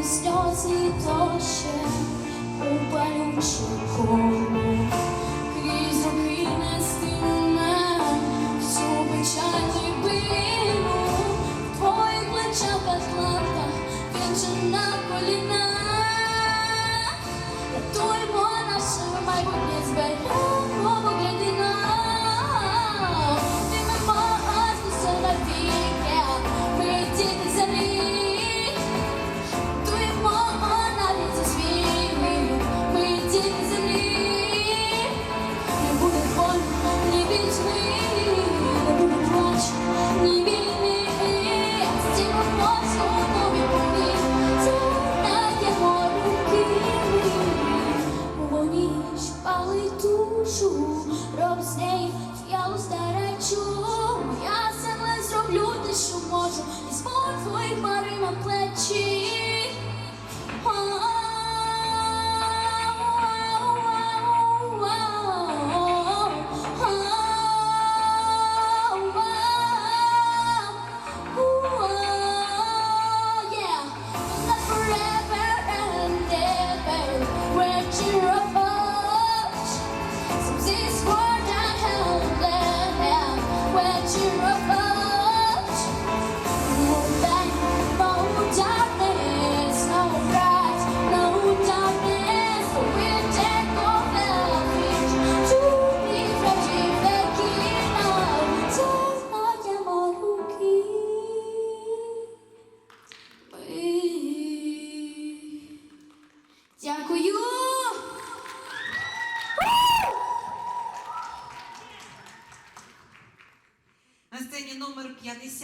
і сльози тоще у палючі. Я старечу. Я саме зроблю те, що можу, і спор твоїх пари плечі. número que ia nesse